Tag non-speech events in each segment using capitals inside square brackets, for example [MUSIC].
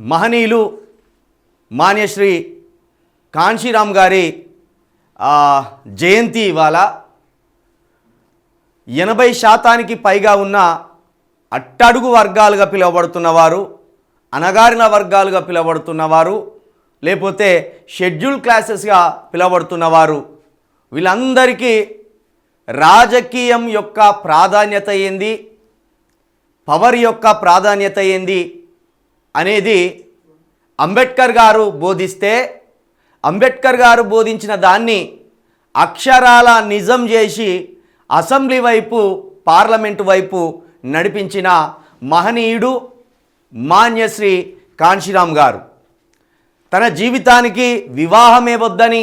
మహనీయులు మాన్యశ్రీ కాంశీరామ్ గారి జయంతి ఇవాళ ఎనభై శాతానికి పైగా ఉన్న అట్టడుగు వర్గాలుగా పిలువబడుతున్నవారు అణగారిన వర్గాలుగా పిలువబడుతున్నవారు లేకపోతే షెడ్యూల్ క్లాసెస్గా పిలువబడుతున్నవారు వీళ్ళందరికీ రాజకీయం యొక్క ప్రాధాన్యత ఏంది? పవర్ యొక్క ప్రాధాన్యత ఏంది? అనేది అంబేద్కర్ గారు బోధిస్తే అంబేద్కర్ గారు బోధించిన దాన్ని అక్షరాల నిజం చేసి అసెంబ్లీ వైపు పార్లమెంటు వైపు నడిపించిన మహనీయుడు మాన్యశ్రీ కాంశీరామ్ గారు. తన జీవితానికి వివాహమే వద్దని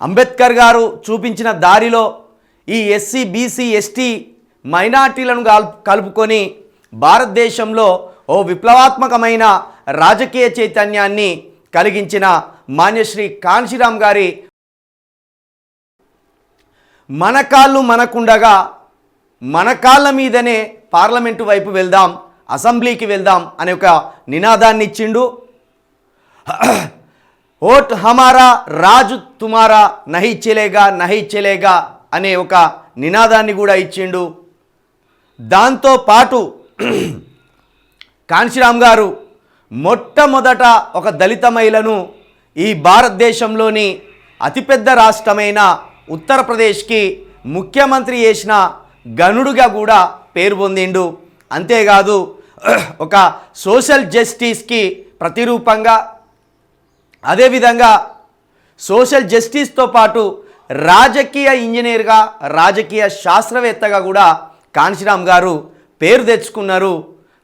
అంబేద్కర్ గారు చూపించిన దారిలో ఈ ఎస్సీ బీసీ ఎస్టీ మైనార్టీలను కల్- కలుపుకొని భారతదేశంలో ఓ విప్లవాత్మకమైన రాజకీయ చైతన్యాన్ని కలిగించిన మాన్యశ్రీ కాంశీరామ్ గారి మన కాళ్ళు మనకుండగా మన కాళ్ళ మీదనే పార్లమెంటు వైపు వెళ్దాం అసెంబ్లీకి వెళ్దాం అనే ఒక నినాదాన్ని ఇచ్చిండు. ఓట్ హమారా రాజు తుమారా నహి చెలేగా నహి చెలేగా అనే ఒక నినాదాన్ని కూడా ఇచ్చిండు. దాంతో పాటు కాంశీరామ్ గారు మొట్టమొదట ఒక దళిత మహిళను ఈ భారతదేశంలోని అతిపెద్ద రాష్ట్రమైన ఉత్తరప్రదేశ్కి ముఖ్యమంత్రి చేసిన గనుడుగా కూడా పేరు పొందిండు. అంతేకాదు [CLEARS THROAT] ఒక సోషల్ జస్టిస్కి ప్రతిరూపంగా అదేవిధంగా సోషల్ జస్టిస్తో పాటు రాజకీయ ఇంజనీర్గా రాజకీయ శాస్త్రవేత్తగా కూడా కాంశీరామ్ గారు పేరు తెచ్చుకున్నారు.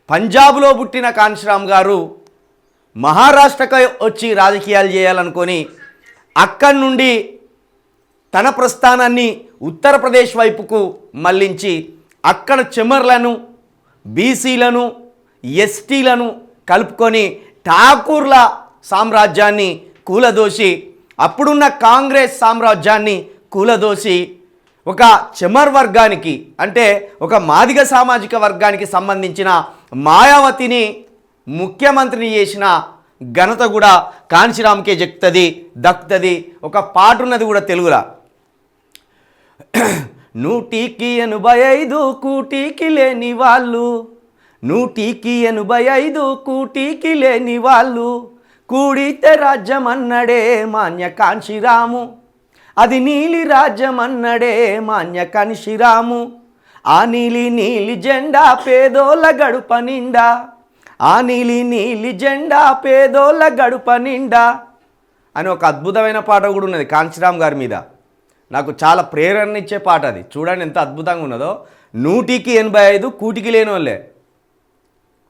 పంజాబ్లో పుట్టిన కాన్శ్రామ్ గారు మహారాష్ట్రకై వచ్చి రాజకీయాలు చేయాలనుకొని అక్కడి నుండి తన ప్రస్థానాన్ని ఉత్తరప్రదేశ్ వైపుకు మళ్ళించి అక్కడ చెమర్లను బీసీలను ఎస్టీలను కలుపుకొని ఠాకూర్ల సామ్రాజ్యాన్ని కూలదోసి అప్పుడున్న కాంగ్రెస్ సామ్రాజ్యాన్ని కూలదోసి ఒక చెమర్ వర్గానికి అంటే ఒక మాదిగ సామాజిక వర్గానికి సంబంధించిన మాయావతిని ముఖ్యమంత్రిని చేసిన ఘనత కూడా కాంచీరామ్కే చెక్తుంది దక్కుతుంది ఒక పాట ఉన్నది కూడా తెలుగులా. నూటికి ఎనభై ఐదు కూటికి లేని వాళ్ళు నూటికి ఎనభై ఐదు కూటికి లేని వాళ్ళు కూడితే రాజ్యం అన్నడే మాన్య కాంశీరాము అది నీలి రాజ్యం అన్నడే మాన్య కాంశీరాము ఆ నీలి నీలి జెండా పేదోళ్ళ గడుప నిండా. ఆ నీలి నీలి జెండా పేదోళ్ళ గడుప నిండా. అని ఒక అద్భుతమైన పాట కూడా ఉన్నది కాంచీరామ్ గారి మీద. నాకు చాలా ప్రేరణ ఇచ్చే పాట అది. చూడండి ఎంత అద్భుతంగా ఉన్నదో. నూటికి ఎనభై ఐదు కూటికి లేని వాళ్ళే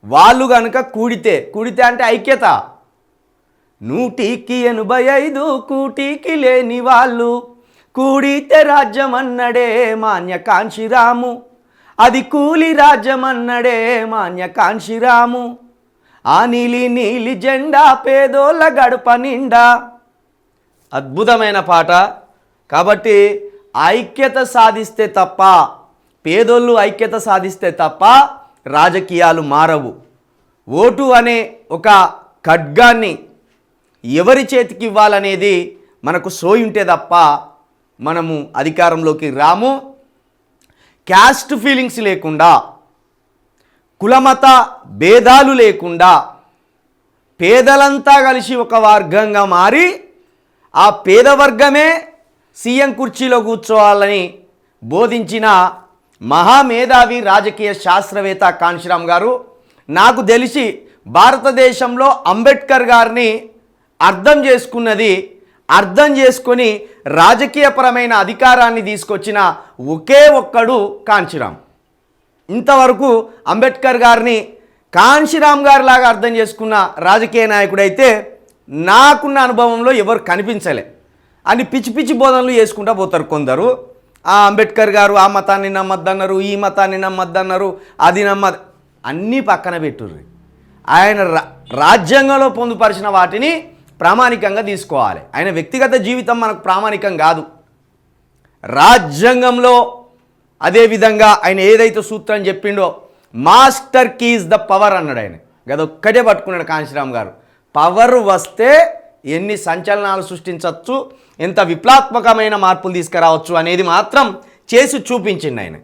వాళ్ళు కనుక కూడితే కూడితే అంటే ఐక్యత. నూటికి ఎనభై ఐదు కూటికి లేని వాళ్ళు. కూడితే రాజ్యం అన్నడే మాన్య కాంశీరాము అది కూలి రాజ్యం అన్నడే మాన్య కాంశీరాము ఆ నీలి నీలి జెండా పేదోళ్ళ గడప నిండా. అద్భుతమైన పాట. కాబట్టి ఐక్యత సాధిస్తే తప్ప పేదోళ్ళు ఐక్యత సాధిస్తే తప్ప రాజకీయాలు మారవు. ఓటు అనే ఒక ఖడ్గాన్ని ఎవరి చేతికి ఇవ్వాలనేది మనకు సోయుంటే తప్ప మనము అధికారంలోకి రాము. క్యాస్ట్ ఫీలింగ్స్ లేకుండా కులమత భేదాలు లేకుండా పేదలంతా కలిసి ఒక వర్గంగా మారి ఆ పేద వర్గమే సీఎం కుర్చీలో కూర్చోవాలని బోధించిన మహామేధావి రాజకీయ శాస్త్రవేత్త కాంశీరామ్ గారు నాకు తెలిసి భారతదేశంలో అంబేద్కర్ గారిని అర్థం చేసుకున్నది అర్థం చేసుకొని రాజకీయపరమైన అధికారాన్ని తీసుకొచ్చిన ఒకే ఒక్కడు కాంశీరామ్ ఇంతవరకు అంబేద్కర్ గారిని కాంశీరామ్ గారి లాగా అర్థం చేసుకున్న రాజకీయ నాయకుడైతే నాకున్న అనుభవంలో ఎవరు కనిపించలే. అని పిచ్చి పిచ్చి బోధనలు చేసుకుంటూ పోతారు కొందరు. ఆ అంబేద్కర్ గారు ఆ మతాన్ని నమ్మద్దన్నారు ఈ మతాన్ని నమ్మద్దన్నారు అది నమ్మ అన్నీ పక్కన పెట్టుర్రి. ఆయన రా- రాజ్యాంగంలో పొందుపరిచిన వాటిని ప్రామాణికంగా తీసుకోవాలి. ఆయన వ్యక్తిగత జీవితం మనకు ప్రామాణికం కాదు. రాజ్యాంగంలో అదేవిధంగా ఆయన ఏదైతే సూత్రం చెప్పిండో మాస్టర్ కీజ్ ద పవర్ అన్నాడు ఆయన. గదొక్కటే పట్టుకున్నాడు కాంశీరామ్ గారు. పవర్ వస్తే ఎన్ని సంచలనాలు సృష్టించవచ్చు ఎంత విప్లవాత్మకమైన మార్పులు తీసుకురావచ్చు అనేది మాత్రం చేసి చూపించింది ఆయన.